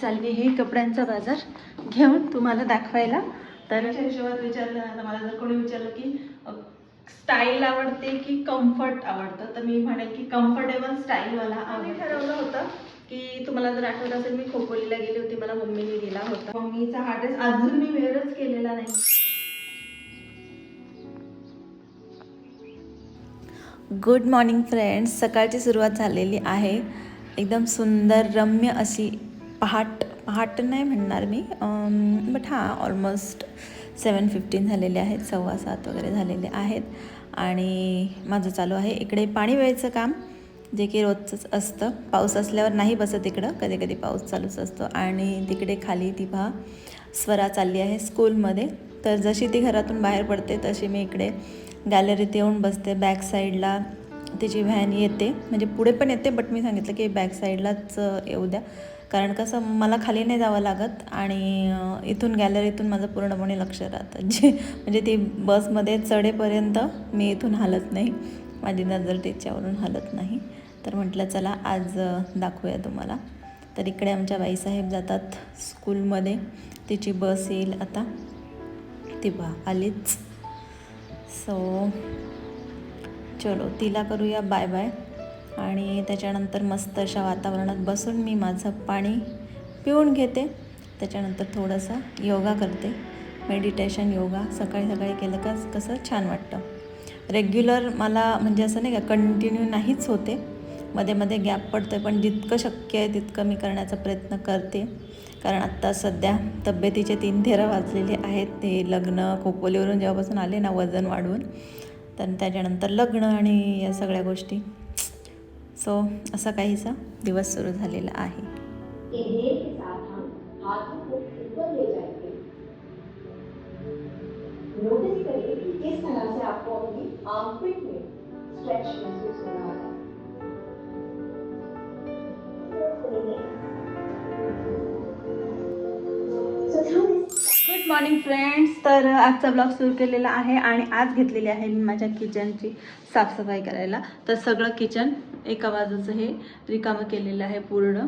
चालली आहे कपड्यांचा बाजार. घेऊन तुम्हाला दाखवायला. तर हिशोबात विचारलं ना तर मला जर कोणी विचारलं की स्टाईल आवडते की कम्फर्ट आवडतं? तर मी म्हणेल की कम्फर्टेबल स्टाईल मला आम्ही ठरवलं होतं की तुम्हाला जर आठवत असेल मी खोपोलीला गेली होती मला मम्मीने दिला होता. मम्मीचा हा ड्रेस अजून मी वेअरच केलेला नाही. गुड मॉर्निंग फ्रेंड्स सकाळची सुरुवात झालेली आहे. एकदम सुंदर रम्य अशी पहाट पहाट नाही म्हणणार मी. बट हां ऑलमोस्ट सेवन फिफ्टीन झालेले आहेत सव्वा सात वगैरे झालेले आहेत. आणि माझं चालू आहे. इकडे पाणी वेळेचं काम जे की रोजचंच असतं. पाऊस असल्यावर नाही बसत इकडं. कधी कधी पाऊस चालूच असतो. आणि तिकडे खाली ती पहा स्वरा चालली आहे स्कूलमध्ये. तर जशी ती घरातून बाहेर पडते तशी मी इकडे गॅलरीत येऊन बसते. बॅक साईडला तिची व्हॅन येते. म्हणजे पुढे पण येते बट मी सांगितलं की बॅक साईडलाच येऊ द्या. कारण कसं मला खाली नाही जावं लागत आणि इथून गॅलरीतून माझं पूर्णपणे लक्ष राहतं. जे म्हणजे ती बसमध्ये चढेपर्यंत मी इथून हलत नाही. माझी नजर त्याच्यावरून हलत नाही. तर म्हटलं चला आज दाखवूया तुम्हाला. तर इकडे आमच्या बाईसाहेब जातात स्कूलमध्ये. तिची बस येईल आता. ती बा आलीच. सो चलो तिला करूया बाय बाय. आणि त्याच्यानंतर मस्त अशा वातावरणात बसून मी माझं पाणी पिऊन घेते. त्याच्यानंतर थोडंसं योगा करते. मेडिटेशन योगा सकाळी सकाळी केलं का कसं छान वाटतं. रेग्युलर मला म्हणजे असं नाही का कंटिन्यू नाहीच होते. मध्ये मध्ये गॅप पडतो आहे पण जितकं शक्य आहे तितकं मी करण्याचा प्रयत्न करते. कारण आत्ता सध्या तब्येतीचे तीन थेरं वाजलेले आहेत. ते लग्न खोपोलीवरून जेव्हापासून आले ना वजन वाढवून. तर त्याच्यानंतर लग्न आणि या सगळ्या गोष्टी. सो असा काहीसा दिवस सुरू झालेला आहे. नोटिस करिए कि किस तरह से आपको अपनी आर्मपिट में स्ट्रेच महसूस हो रहा है मॉर्निंग फ्रेंड्स तर आजचा ब्लॉग सुरू केलेला आहे आणि आज घेतलेली आहे मी माझ्या किचनची साफसफाई करायला. तर सगळं किचन एका बाजूचं हे रिकामं केलेलं आहे पूर्ण.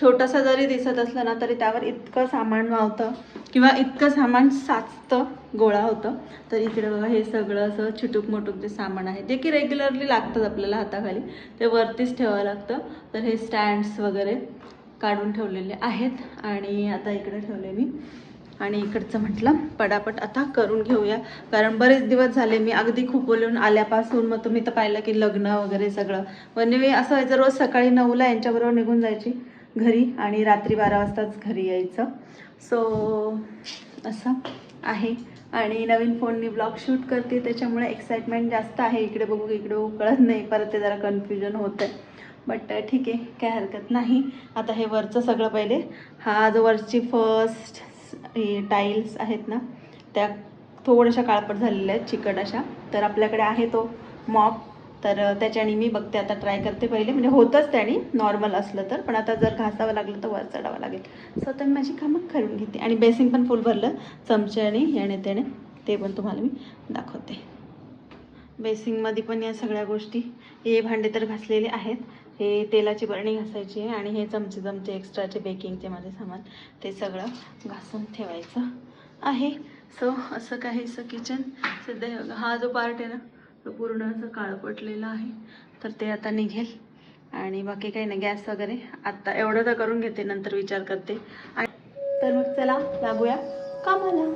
छोटंसं जरी दिसत असलं ना तरी त्यावर इतकं सामान वावतं किंवा इतकं सामान साचतं गोळा होतं. तर इकडे बघा हे सगळं असं छिटूक मोटूक जे सामान आहे जे की रेग्युलरली लागतं आपल्याला हाताखाली ते वरतीच ठेवावं लागतं. तर हे स्टँड्स वगैरे काढून ठेवलेले आहेत आणि आता इकडे ठेवले मी. आणि इकडचं म्हटलं पटापट आता करून घेऊया. कारण बरेच दिवस झाले मी अगदी खोपोलीहून आल्यापासून मग तुम्ही तर पाहिलं की लग्न वगैरे सगळं. म्हणजे मी असं व्हायचं रोज सकाळी नऊला यांच्याबरोबर निघून जायची घरी आणि रात्री बारा वाजताच घरी यायचं. सो असं आहे. आणि नवीन फोननी ब्लॉग शूट करते त्याच्यामुळे एक्साइटमेंट जास्त आहे. इकडे बघू इकडे बघू कळत नाही. परत ते जरा कन्फ्युजन होतं आहे बट ठीक आहे काय हरकत नाही. आता हे वरचं सगळं पहिले. हा जो वरची फर्स्ट टाईल्स आहेत ना त्या थोड्याशा काळपट झालेल्या आहेत चिकट अशा. तर आपल्याकडे आहे तो मॉप तर त्याच्याने मी बघते आता ट्राय करते पहिले. म्हणजे होतंच त्याने नॉर्मल असलं तर. पण आता जर घासावं लागलं तर वर चढावं लागेल. सो आता मी माझी कामं करून घेते. आणि बेसिंग पण फुल भरलं. चमच्याने याने त्याने ते पण तुम्हाला मी दाखवते. बेसिंगमध्ये पण या सगळ्या गोष्टी. हे भांडे तर घासलेले आहेत. हे तेलाची बरणी घासायची आहे आणि हे चमचे चमचे एक्स्ट्राचे बेकिंगचे माझे सामान ते सगळं घासून ठेवायचं आहे. सो असं काहीचं किचन सध्या हा जो पार्ट आहे ना तो पूर्ण असं काळं पटलेला आहे. तर ते आता निघेल. आणि बाकी काही नाही गॅस वगैरे आत्ता एवढं तर करून घेते नंतर विचार करते. आणि तर मग चला लागूया कामाला.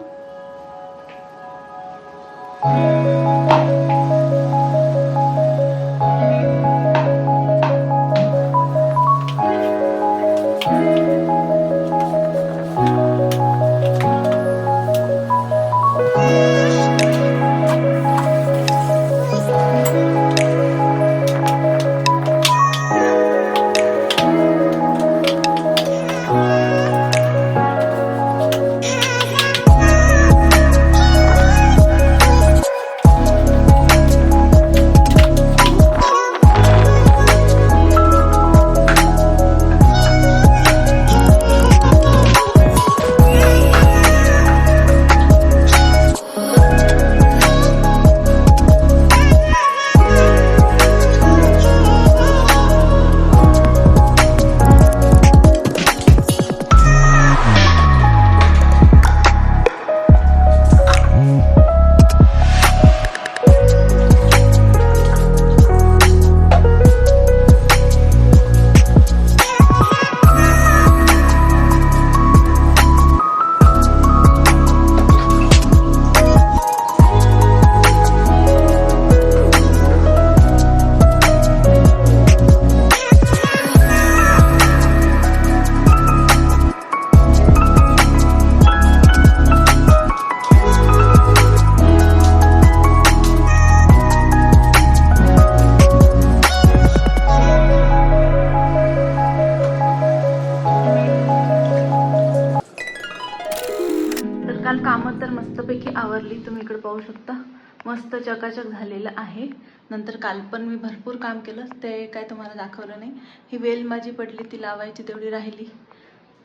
मस्त चकाचक झालेलं आहे. नंतर काल पण मी भरपूर काम केलं. ते काय तुम्हाला दाखवलं नाही. ही वेल माझी पडली ती लावायची तेवढी राहिली.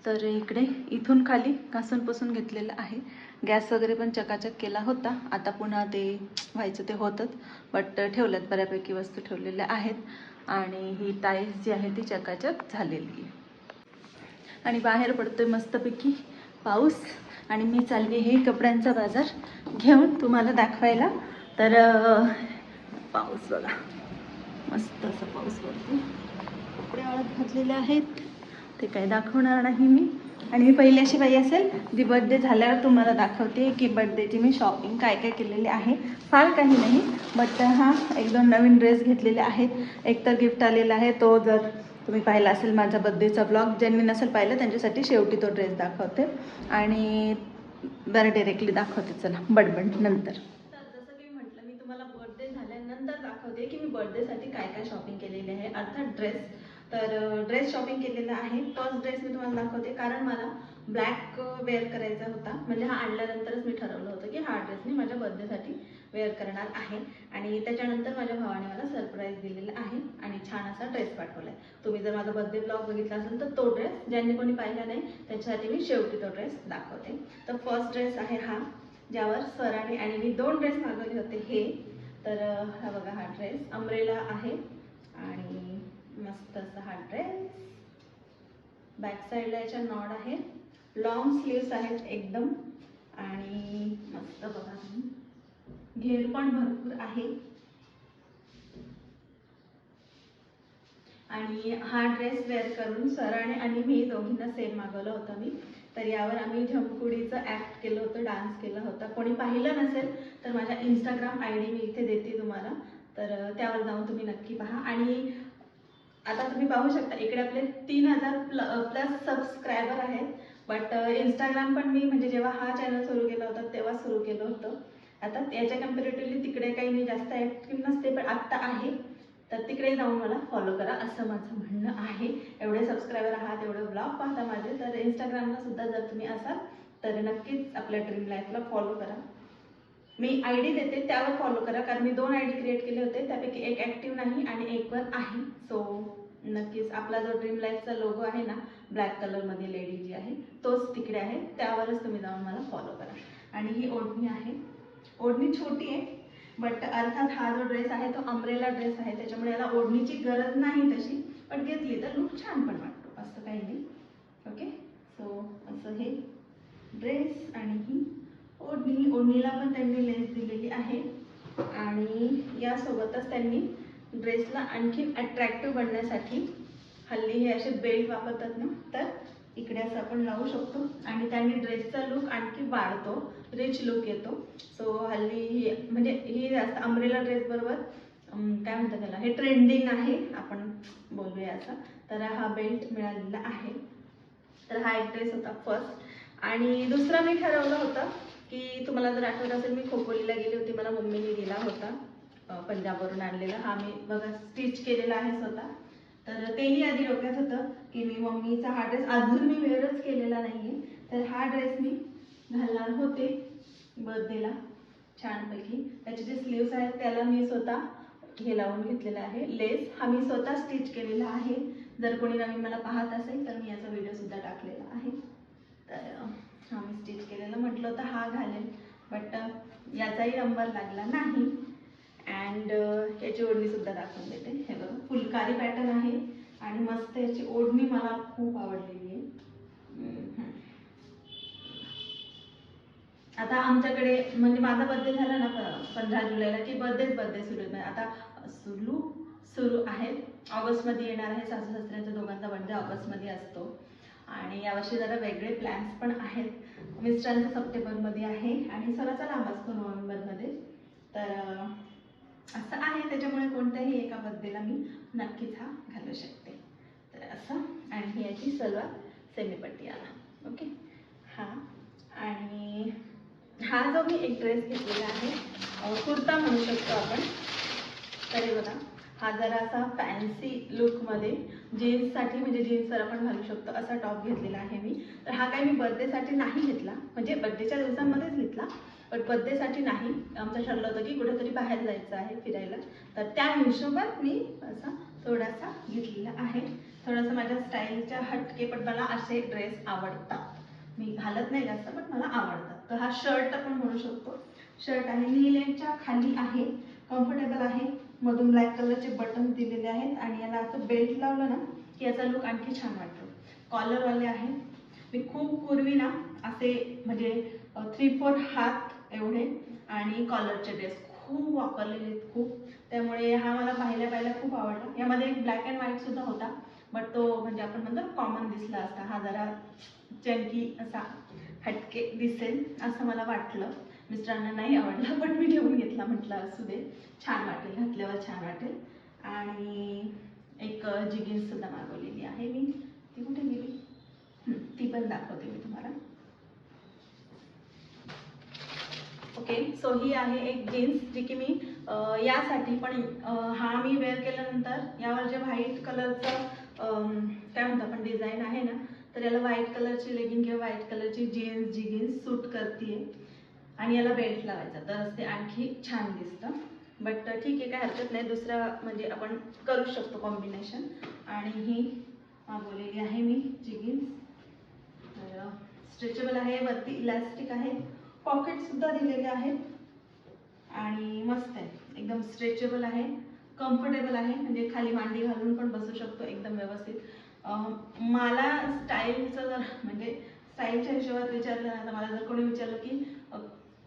तर इकडे इथून खाली घासूनपासून घेतलेलं आहे. गॅस वगैरे पण चकाचक केला होता. आता पुन्हा ते व्हायचं ते होतंच. बट ठेवल्यात बऱ्यापैकी वस्तू ठेवलेल्या आहेत. आणि ही टाईल्स जी आहे ती चकाचक झालेली आहे. आणि बाहेर पडतोय मस्तपैकी पाऊस. आणि मी चालली हे कपड्यांचा बाजार. घेऊन तुम्हाला दाखवायला. तर पाऊस बघा. मस्त असा पाऊस पडतो कपडे वाळत घातलेले आहेत. ते काही दाखवणार नाही मी. आणि मी पहिली अशी बाई असेल जी बड्डे झाल्यावर तुम्हाला दाखवते की बड्डेची मी शॉपिंग काय काय केलेली आहे. फार काही नाही बट हा एक दोन नवीन ड्रेस घेतलेले आहेत. एक तर गिफ्ट आलेला आहे. तो जर तुम्ही पाहिला असेल माझा बड्डेचा ब्लॉग ज्यांनी नसेल पाहिलं त्यांच्यासाठी शेवटी तो ड्रेस दाखवते. आणि बरं डिरेक्टली दाखवते. चला बडबड नंतर तर जसं की म्हटलं मी तुम्हाला बर्थडे झाल्यानंतर दाखवते की मी बर्थडेसाठी काय काय शॉपिंग केलेली आहे? अर्थात ड्रेस तर ड्रेस शॉपिंग केलेला आहे. फर्स्ट ड्रेस मी तुम्हाला दाखवते. कारण मला ब्लॅक वेअर करायचा होता. म्हणजे हा आणल्यानंतरच मी ठरवलं होतं की हा ड्रेस मी माझ्या बर्थडेसाठी वेअर करणार आहे. आणि त्याच्यानंतर माझ्या भावाने मला सरप्राईज दिलेला आहे आणि छान असा ड्रेस पाठवला आहे तुम्ही जर माझा बर्थडे ब्लॉग बघितला असेल तर तो ड्रेस ज्यांनी कोणी पाहिला नाही त्याच्यासाठी मी शेवटी तो ड्रेस दाखवते. तर फर्स्ट ड्रेस आहे हा ज्यावर सराने आणि मी दोन ड्रेस मागवले होते. हे तर हा बघा हा ड्रेस अमरेला आहे आणि मस्त असा हा ड्रेस बॅक साईडला याच्या नॉड आहे. लॉंग स्लीव्स आहेत एकदम. आणि मस्त बघा घेर पण भरपूर आहे. आणि हा ड्रेस वेअर करून सराने आणि मी दोघींना सेम मागवलं होतं मी. तर यावर आम्ही झमकुडीचं ॲक्ट केलं होतं डान्स केला होता. कोणी पाहिलं नसेल तर माझ्या इंस्टाग्राम आय डी मी इथे देते तुम्हाला. तर त्यावर जाऊन तुम्ही नक्की पहा. आणि आता तुम्ही पाहू शकता इकडे आपले तीन हजार प्ल प्लस सबस्क्रायबर आहेत. बट इंस्टाग्राम पण मी म्हणजे जेव्हा हा चॅनल सुरू केला होता तेव्हा सुरू केलं होतं. आता याच्या कम्पॅरेटिव्हली तिकडे काही मी जास्त ॲक्टिव्ह नसते पण आत्ता आहे. तर तिकडे जाऊन मला फॉलो करा असं माझं म्हणणं आहे. एवढे सबस्क्रायबर आहात एवढे ब्लॉग पाहता माझे तर इंस्टाग्रामला सुद्धा जर तुम्ही असाल तर नक्कीच आपल्या ड्रीम लाईफला फॉलो करा. मी आय डी देते त्यावर फॉलो करा कारण मी दोन आय डी क्रिएट केले होते त्यापैकी एक ॲक्टिव्ह नाही आणि एक वर आहे. सो नक्कीच आपला जो ड्रीम लाईफचा लोगो आहे ना ब्लॅक कलरमध्ये लेडी जी आहे तोच तिकडे आहे. त्यावरच तुम्ही जाऊन मला फॉलो करा. आणि ही ओढणी आहे. ओढणी छोटी आहे बट अर्थात हा जो ड्रेस आहे तो अंब्रेला ड्रेस आहे. त्याच्यामुळे याला ओढणीची गरज नाही तशी. पण घेतली तर लुक छान पण वाटतो. असं काही नाही. ओके सो असं हे ड्रेस आणि ही ओढणी. ओढणीला पण त्यांनी लेस दिलेली आहे. आणि यासोबतच त्यांनी ड्रेसला आणखी अट्रॅक्टिव्ह बनण्यासाठी हल्ली हे असे बेल्ट वापरतात ना तर इकडे असं आपण लावू शकतो. आणि त्यांनी ड्रेसचा लुक आणखी वाढतो. रिच लुक येतो. सो हल्ली ही म्हणजे ही जास्त अमरेला ड्रेस बरोबर काय म्हणतात त्याला? हे ट्रेंडिंग आहे. आपण बोलूया असं. तर हा बेल्ट मिळालेला आहे. तर हा एक ड्रेस होता फर्स्ट आणि दुसरा मी ठरवलं होतं की तुम्हाला जर आठवत असेल मी खोपोलीला गेली होती. मला मम्मीने दिला होता पंजाबवरून आणलेला. हा मी बघा स्टिच केलेला आहे स्वतः. तर तेही आधी डोक्यात होतं की मी मम्मीचा हा ड्रेस अजून मी वेअरच केलेला नाही आहे तर हा ड्रेस मी घालणार होते बर्थडेला छानपैकी. त्याचे जे स्लीव्स आहेत त्याला मी स्वतः हे लावून घेतलेला आहे. लेस हा मी स्वतः स्टिच केलेला आहे. जर कोणी नवीन मला पाहत असेल तर मी याचा व्हिडिओसुद्धा टाकलेला आहे. तर हा मी स्टिच केलेलं म्हटलं होतं हा घालेल. बट याचाही नंबर लागला नाही. अँड uh, याची ओढणीसुद्धा दाखवून देते. हे बघा फुलकारी पॅटर्न आहे आणि मस्त याची ओढणी मला खूप आवडलेली आहे. आता आमच्याकडे म्हणजे माझा बर्थडे झाला ना प- पंधरा जुलैला की बर्थडेच बर्थडे सुरू आहे. आता सुरू सुरू आहे. ऑगस्टमध्ये येणार आहे सासू सासऱ्यांच्या दोघांचा बर्थडे ऑगस्टमध्ये असतो. आणि यावर्षी जरा वेगळे प्लॅन्स पण आहेत. मिस्टरांचा सप्टेंबरमध्ये आहे आणि स्वराचा लांब असतो नोव्हेंबरमध्ये. तर असं आहे त्याच्यामुळे कोणत्याही एका बर्थडेला मी नक्कीच हा घालू शकते. तर असं आणि ही याची सलवार सेमीपट्टी आला ओके? हा आणि हा जो मी एक ड्रेस घेतलेला आहे कुर्ता म्हणू शकतो आपण. तरी बघा हा जरासा फॅन्सी लुकमध्ये जीन्ससाठी म्हणजे जीन्सवर आपण घालू शकतो असा टॉप घेतलेला आहे मी. तर हा काही मी बर्थडेसाठी नाही घेतला म्हणजे बर्थडेच्या दिवसांमध्येच घेतला. पण बड्डेसाठी नाही. आमचं ठरलं होतं की कुठेतरी बाहेर जायचं आहे फिरायला. तर त्या हिशोबात मी असा थोडासा घेतलेला आहे. थोडासा माझ्या स्टाईलच्या हटके पण मला असे ड्रेस आवडतात. मी घालत नाही जास्त पण मला आवडतात. तर हा शर्ट आपण म्हणू शकतो. शर्ट आहे नीलेच्या खाली आहे. कम्फर्टेबल आहे. मधून ब्लॅक कलरचे बटन दिलेले आहेत आणि याला असं बेल्ट लावलं ना की याचा लुक आणखी छान वाटतो. कॉलरवाले आहे मी खूप पूर्वी ना असे म्हणजे थ्री फोर हात एवढे आणि कॉलरचे ड्रेस खूप वापरलेले आहेत खूप. त्यामुळे हा मला पाहिल्या पाहिल्या खूप आवडला. यामध्ये एक ब्लॅक अँड व्हाईट सुद्धा होता बट तो म्हणजे आपण म्हणतो कॉमन दिसला असता. हा जरा चंकी असा हटके दिसेल असं मला वाटलं. मिस्टरांना नाही आवडला पण मी घेऊन घेतला म्हटलं असू दे छान वाटेल घातल्यावर छान वाटेल. आणि एक जिगिन्स सुद्धा मागवलेली आहे मी. ती कुठे गेली? ती पण दाखवते मी तुम्हाला. ओके सो ही आहे एक जीन्स जी की मी यासाठी पण हा मी वेअर केल्यानंतर यावर जे व्हाईट कलरचं काय म्हणतो आपण डिझाईन आहे ना तर याला व्हाईट कलरची लेगिंग किंवा व्हाईट कलरची जीन्स जीन्स सूट करते आणि याला बेल्ट लावायचा. तर ते आणखी छान दिसतं. बट ठीक आहे काय हरकत नाही. दुसरा म्हणजे आपण करू शकतो कॉम्बिनेशन आणि ही मागवलेली आहे मी जीन्स तर स्ट्रेचेबल आहे वरती इलास्टिक आहे. पॉकेट सुद्धा दिलेले आहेत. आणि मस्त आहे. एकदम स्ट्रेचेबल आहे. कम्फर्टेबल आहे. म्हणजे खाली मांडी घालून पण बसू शकतो एकदम व्यवस्थित. मला स्टाईलचं जर म्हणजे स्टाईलच्या हिशोबात विचारलं ना तर मला जर कोणी विचारलं की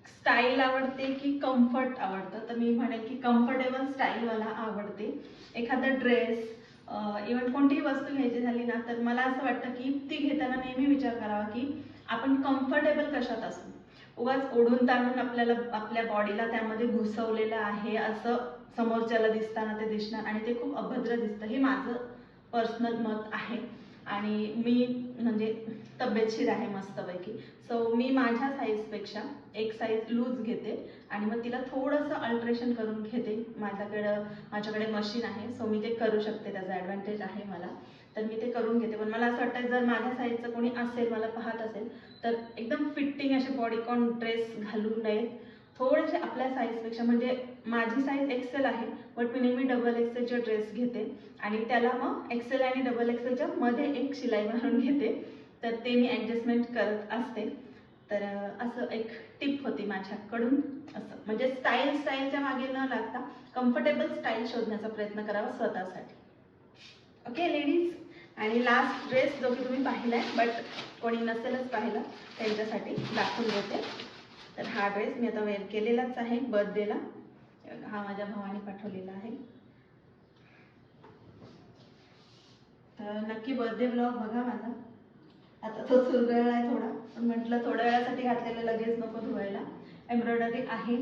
स्टाईल आवडते की कम्फर्ट आवडतं? तर मी म्हणेल की कम्फर्टेबल स्टाईल मला आवडते. एखादा ड्रेस इवन कोणतीही वस्तू घ्यायची झाली ना तर मला असं वाटतं की ती घेताना नेहमी विचार करावा की आपण कम्फर्टेबल कशात असू? उगाच ओढून ताणून आपल्याला आपल्या बॉडीला त्यामध्ये घुसवलेलं आहे असं समोरच्याला दिसताना ते दिसणार आणि ते खूप अभद्र दिसतं. हे माझं पर्सनल मत आहे. आणि मी म्हणजे तब्येतशीर आहे मस्तपैकी. सो मी माझ्या साईजपेक्षा एक साईज लूज घेते आणि मग तिला थोडंसं अल्ट्रेशन करून घेते. माझ्याकडं माझ्याकडे मशीन आहे सो मी ते करू शकते. त्याचा ॲडव्हान्टेज आहे मला. तर मी ते करून घेते. पण मला असं वाटतं जर माझ्या साईजचं कोणी असेल मला पाहत असेल तर एकदम फिटिंग असे बॉडीकॉन ड्रेस घालू नयेत. थोडेसे आपल्या साईजपेक्षा म्हणजे माझी साईज एक्सेल आहे बट मी नेहमी डबल एक्सेलचे ड्रेस घेते. आणि त्याला मग एक्सेल आणि डबल एक्सेलच्या मध्ये एक शिलाई मारून घेते. तर ते मी ॲडजस्टमेंट करत असते. तर असं एक टिप होती माझ्याकडून. असं म्हणजे स्टाईल स्टाईलच्या मागे न लागता कम्फर्टेबल स्टाईल शोधण्याचा प्रयत्न करावा स्वतःसाठी. ओके लेडीज आणि लास्ट ड्रेस जो की तुम्ही पाहिला आहे बट कोणी नसेलच पाहिला त्यांच्यासाठी दाखवून देते. तर हा ड्रेस मी आता वेअर केलेलाच आहे बर्थडेला हा माझ्या भावाने पाठवलेला आहे. तर नक्की बर्थडे ब्लॉग बघा माझा. आता तो सुरगळला आहे थोडा पण म्हटलं थोड्या वेळासाठी घातलेलं लगेच नको धुवायला. एम्ब्रॉयडरी आहे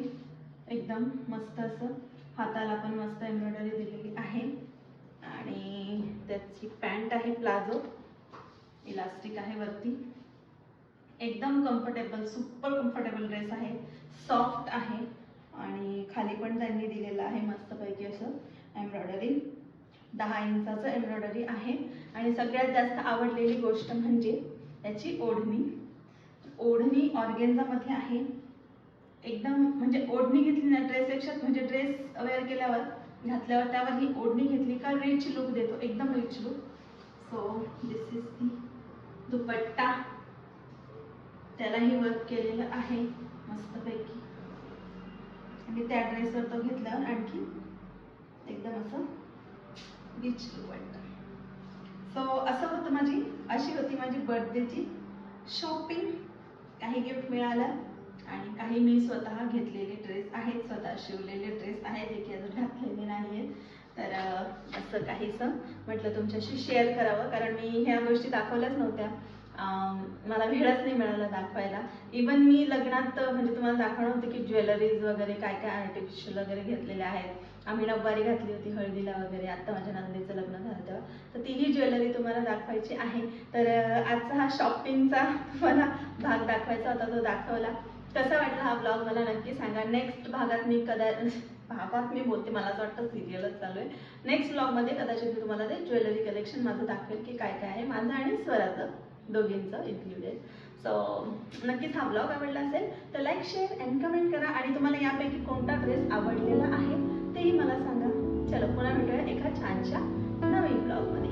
एकदम मस्त असं. हाताला पण मस्त एम्ब्रॉयडरी दिलेली आहे. आणि त्याची पॅन्ट आहे प्लाझो. इलास्टिक आहे वरती. एकदम कम्फर्टेबल सुपर कम्फर्टेबल ड्रेस आहे. सॉफ्ट आहे. आणि खाली पण त्यांनी दिलेलं आहे मस्तपैकी असं एम्ब्रॉयडरी दहा इंचाचं एम्ब्रॉयडरी आहे. आणि सगळ्यात जास्त आवडलेली गोष्ट म्हणजे त्याची ओढणी. ओढणी ऑर्गेन्झामध्ये आहे. एकदम म्हणजे ओढणी घेतली ना ड्रेसपेक्षा म्हणजे ड्रेस वेअर केल्यावर घातल्यावर त्यावर ही ओढणी घेतली का रिच लुक देतो एकदम rich look so this is the dupatta. त्यालाही वर्क केलेलं आहे मस्तपैकी. आणि त्या ड्रेसवर तो घेतल्यावर आणखी एकदम असं रिच लुक वाटतं सो असं होतं माझी अशी होती माझी बर्थडेची शॉपिंग काही गिफ्ट मिळालं आणि काही मी स्वतः घेतलेले ड्रेस आहेत. शिवलेले ड्रेस आहेत जे की अजून घातलेले नाही आहेत तर असं काहीसं म्हटलं तुमच्याशी शेअर करावं. कारण मी ह्या गोष्टी दाखवल्याच नव्हत्या. मला वेळच नाही मिळाला दाखवायला. इवन मी लग्नात म्हणजे तुम्हाला दाखवणं होतं की ज्वेलरीज वगैरे काय काय आर्टिफिशियल वगैरे घेतलेले आहेत. आम्ही नऊवारी घातली होती हळदीला वगैरे आता माझ्या नंदीचं लग्न झालं तेव्हा. तर तीही ज्वेलरी तुम्हाला दाखवायची आहे. तर आजचा हा शॉपिंगचा तुम्हाला भाग दाखवायचा होता तो दाखवला. कसा वाटला हा ब्लॉग मला नक्की सांगा. नेक्स्ट भागात मी कदा भागात मी बोलते मला असं वाटतं सिरियलच चालू आहे. नेक्स्ट ब्लॉगमध्ये कदाचित मी तुम्हाला ते ज्वेलरी कलेक्शन माझं दाखवेल की काय काय आहे. माझं आणि स्वराचं दोघींचं इन्क्लुडेड सो नक्कीच हा ब्लॉग आवडला असेल तर लाईक शेअर अँड कमेंट करा. आणि तुम्हाला यापैकी कोणता ड्रेस आवडलेला आहे तेही मला सांगा. चलो पुन्हा भेटूया एका छानशा नवीन ब्लॉगमध्ये